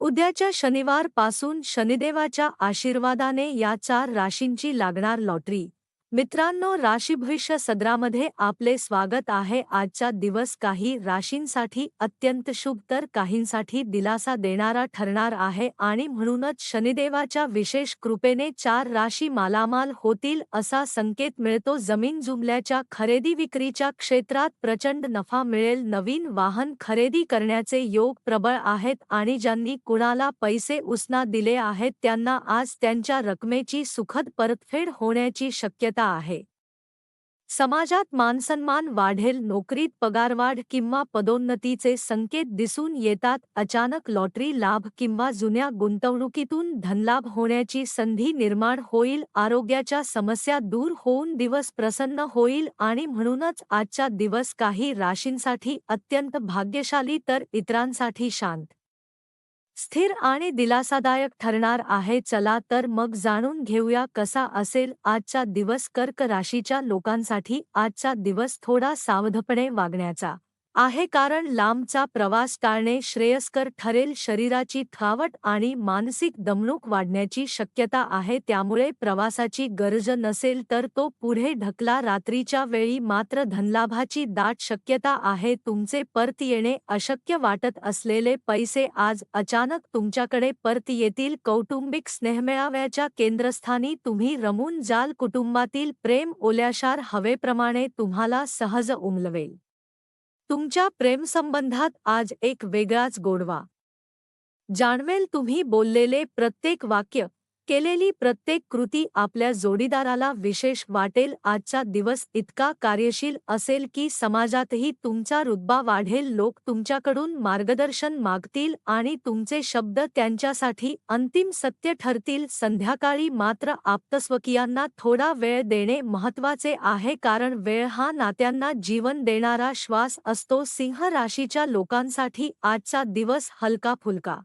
उद्याच्या शनिवारपासून शनिदेवाच्या आशीर्वादाने या चार राशींची लागणार लॉटरी. मित्रांनो राशी भविष्य सदरामध्ये आपले स्वागत आहे. आजचा दिवस काही राशींसाठी अत्यंत शुभ तर काहींसाठी दिलासा देणारा ठरणार आहे आणि म्हणूनच शनिदेवाच्या विशेष कृपेने चार राशी मालामाल होतील असा संकेत मिळतो. जमीन जुमल्याच्या खरेदी विक्रीच्या क्षेत्रात प्रचंड नफा मिळेल. नवीन वाहन खरेदी करण्याचे योग प्रबळ आहेत आणि ज्यांनी कुणाला पैसे उसना दिले आहेत त्यांना आज त्यांच्या रकमेची सुखद परतफेड होण्याची शक्यता आहे. समाजात मानसन्मान वाढेल नोकरीत पगारवाढ किंवा पदोन्नतीचे संकेत दिसून येतात अचानक लॉटरी लाभ किंवा जुन्या गुंतवणुकीतून धनलाभ होण्याची संधी निर्माण होईल आरोग्याच्या समस्या दूर होऊन दिवस प्रसन्न होईल आणि म्हणूनच आजचा दिवस काही राशींसाठी अत्यंत भाग्यशाली तर इतरांसाठी शांत. स्थिर आणि दिलासादायक ठरणार आहे. चला तर मग जाणून घेऊया कसा असेल आजचा दिवस कर्क राशीच्या लोकांसाठी. आजचा दिवस थोडा सावधपणे वागण्याचा. आहे कारण लांबचा प्रवास टाळणे श्रेयस्कर ठरेल शरीराची थावट आणि मानसिक दमणूक वाढण्याची शक्यता आहे. त्यामुळे प्रवासाची गरज नसेल तर तो पुढे ढकला. रात्रीच्या वेळी मात्र धनलाभाची दाट शक्यता आहे. तुमचे परत येणे अशक्य वाटत असलेले पैसे आज अचानक तुमच्याकडे परत येतील. कौटुंबिक स्नेहमेळाव्याच्या केंद्रस्थानी तुम्ही रमून जाल. कुटुंबातील प्रेम ओल्याशार हवेप्रमाणे तुम्हाला सहज उमलवेल. तुमच्या प्रेमसंबंधात आज एक वेगळाच गोडवा. जाणवेल तुम्ही बोललेले प्रत्येक वाक्य केलेली प्रत्येक कृती आपल्या जोडीदाराला विशेष वाटेल आजचा दिवस इतका कार्यशील असेल की समाजातही तुमचा रुतबा वाढेल लोक तुमच्याकडून मार्गदर्शन मागतील आणि तुमचे शब्द त्यांच्यासाठी अंतिम सत्य ठरतील. संध्याकाळी मात्र आप्तस्वकीयांना थोडा वेळ देणे महत्त्वाचे आहे कारण वेळ हा नात्यांना जीवन देणारा श्वास असतो. सिंह राशीच्या लोकांसाठी आजचा दिवस हलका फुलका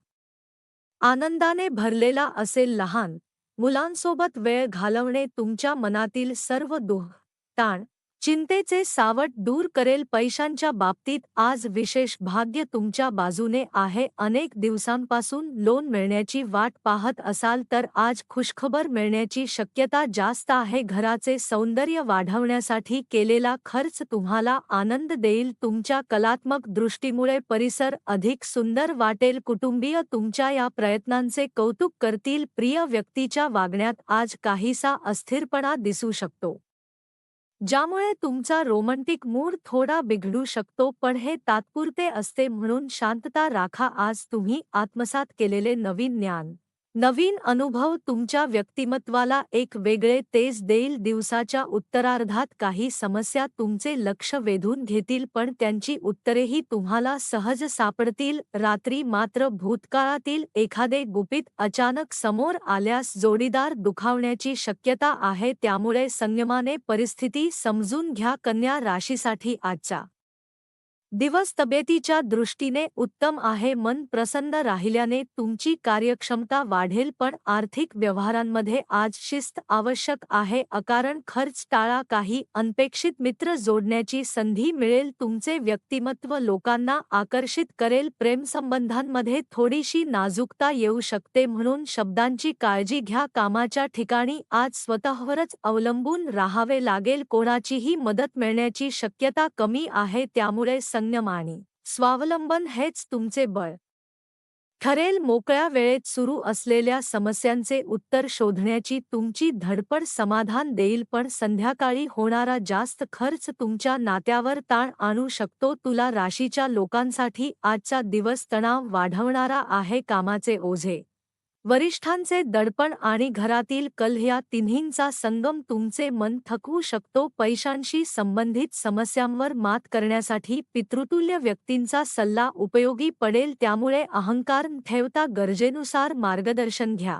आनंदाने भरलेला असेल लहान मुलांसोबत वेळ घालवणे तुमच्या मनातील सर्व दुःख ताण चिंतेचे सावट दूर करेल पैशांच्या बाबतीत आज विशेष भाग्य तुमच्या बाजूने आहे. अनेक दिवसांपासून लोन मिळण्याची वाट पाहत असाल तर आज खुशखबर मिळण्याची शक्यता जास्त आहे. घराचे सौंदर्य वाढवण्यासाठी केलेला खर्च तुम्हाला आनंद देईल. तुमच्या कलात्मक दृष्टीमुळे परिसर अधिक सुंदर वाटेल. कुटुंबीय तुमच्या या प्रयत्नांचे कौतुक करतील. प्रिय व्यक्तीच्या वागण्यात आज काहीसा अस्थिरपणा दिसू शकतो. ज्यामुळे तुमचा रोमंटिक मूड थोडा बिघडू शकतो पण हे तात्पुरते असते म्हणून शांतता राखा. आज तुम्ही आत्मसात केलेले नवीन ज्ञान. नवीन अनुभव तुमच्या व्यक्तिमत्वाला एक वेगळे तेज देईल. दिवसाच्या उत्तरार्धात काही समस्या तुमचे लक्ष वेधून घेतील पण त्यांची उत्तरेही तुम्हाला सहज सापडतील. रात्री मात्र भूतकाळातील एखादे गुपित अचानक समोर आल्यास जोडीदार दुखावण्याची शक्यता आहे. त्यामुळे संयमाने परिस्थिती समजून घ्या. कन्या राशीसाठी आजचा दिवस तब्येतीच्या दृष्टीने उत्तम आहे मन प्रसन्न राहिल्याने तुमची कार्यक्षमता वाढेल पण आर्थिक व्यवहारांमध्ये आज शिस्त आवश्यक आहे अकारण खर्च टाळा काही अनपेक्षित मित्र जोडण्याची संधी मिळेल तुमचे व्यक्तिमत्व लोकांना आकर्षित करेल प्रेमसंबंधांमध्ये थोडीशी नाजूकता येऊ शकते म्हणून शब्दांची काळजी घ्या कामाच्या ठिकाणी आज स्वतःवरच अवलंबून राहावे लागेल कोणाचीही मदत मिळण्याची शक्यता कमी आहे त्यामुळे संयम स्वावलंबन हेच तुमचे बळ. ठरेल मोकळ्या वेळेत सुरू असलेल्या समस्यांचे उत्तर शोधण्याची तुमची धडपड समाधान देईल पण संध्याकाळी होणारा जास्त खर्च तुमच्या नात्यावर ताण आणू शकतो. तुला राशीच्या लोकांसाठी आजचा दिवस तणाव वाढवणारा आहे कामाचे ओझे. वरिष्ठांचे दडपण आणि घरातील कल ह्या तिन्हींचा संगम तुमचे मन थकवू शकतो. पैशांशी संबंधित समस्यांवर मात करण्यासाठी पितृतुल्य व्यक्तींचा सल्ला उपयोगी पडेल. त्यामुळे अहंकार ठेवता गरजेनुसार मार्गदर्शन घ्या.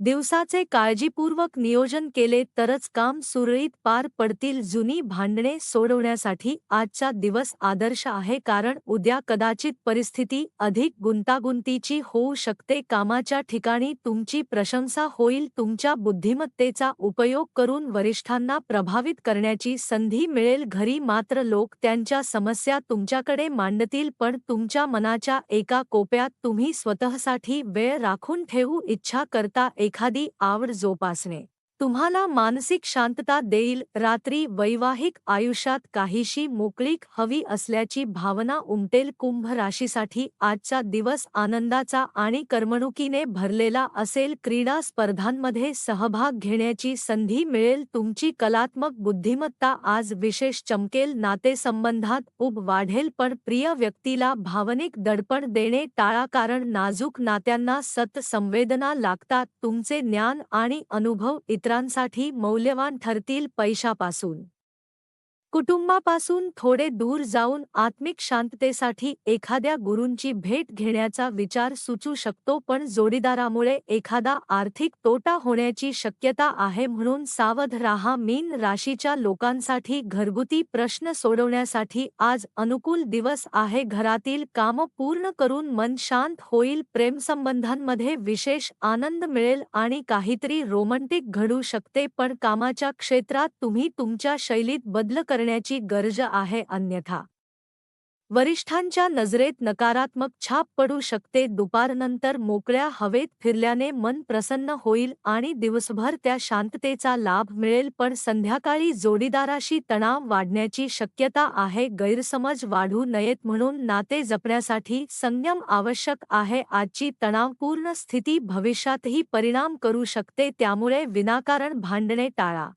दिवसाचे काळजीपूर्वक नियोजन केले तरच काम सुरळीत पार पडतील. जुनी भांडणे सोडवण्यासाठी आजचा दिवस आदर्श आहे कारण उद्या कदाचित परिस्थिती अधिक गुंतागुंतीची होऊ शकते. कामाच्या ठिकाणी तुमची प्रशंसा होईल. तुमच्या बुद्धिमत्तेचा उपयोग करून वरिष्ठांना प्रभावित करण्याची संधी मिळेल. घरी मात्र लोक त्यांच्या समस्या तुमच्याकडे मांडतील पण तुमच्या मनाच्या एका कोप्यात तुम्ही स्वतःसाठी वेळ राखून ठेवू इच्छा करता. एखादी आवड जोपासणे. तुम्हाला मानसिक शांतता देईल रात्री वैवाहिक आयुष्यात काहीशी मोकळीक हवी असल्याची भावना उमटेल कुंभ राशीसाठी आजचा दिवस आनंदाचा आणि करमणुकीने भरलेला असेल. क्रीडा स्पर्धांमध्ये सहभाग घेण्याची संधी मिळेल तुमची कलात्मक बुद्धिमत्ता आज विशेष चमकेल नातेसंबंधात उब वाढेल पण प्रिय व्यक्तीला भावनिक दडपण देणे टाळा कारण नाजूक नात्यांना सत संवेदना लागतात तुमचे ज्ञान आणि अनुभव मित्रांसाठी मौल्यवान ठरतील पैशापासून. कुटुंबापासून थोडे दूर जाऊन आत्मिक शांततेसाठी एखाद्या गुरूंची भेट घेण्याचा विचार सुचू शकतो पण जोडीदारामुळे एखादा आर्थिक तोटा होण्याची शक्यता आहे म्हणून सावध राहा. मीन राशीच्या लोकांसाठी घरगुती प्रश्न सोडवण्यासाठी आज अनुकूल दिवस आहे. घरातील कामं पूर्ण करून मन शांत होईल. प्रेमसंबंधांमध्ये विशेष आनंद मिळेल आणि काहीतरी रोमँटिक घडू शकते पण कामाच्या क्षेत्रात तुम्ही तुमच्या शैलीत बदल करण्याची गरज आहे अन्यथा. वरिष्ठांच्या नजरेत नकारात्मक छाप पडू शकते. दुपारनंतर मोकळ्या हवेत फिरल्याने मन प्रसन्न होईल आणि दिवसभर त्या शांततेचा लाभ मिळेल. पण संध्याकाळी जोडीदाराशी तणाव वाढण्याची शक्यता आहे. गैरसमज वाढू नयेत म्हणून नाते जपण्यासाठी संयम आवश्यक आहे. आजची तणावपूर्ण स्थिती भविष्यातही परिणाम करू शकते. त्यामुळे विनाकारण भांडणे टाळा.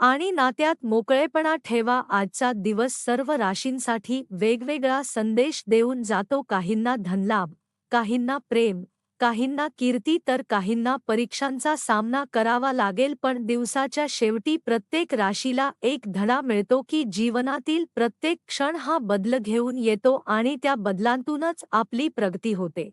आणि नात्यात मोकळेपणा ठेवा. आजचा दिवस सर्व राशींसाठी वेगवेगळा संदेश देऊन जातो. काहींना धनलाभ काहींना प्रेम काहींना कीर्ती तर काहींना परीक्षांचा सामना करावा लागेल. पण दिवसाच्या शेवटी प्रत्येक राशीला एक धडा मिळतो की जीवनातील प्रत्येक क्षण हा बदल घेऊन येतो आणि त्या बदलांतूनच आपली प्रगती होते.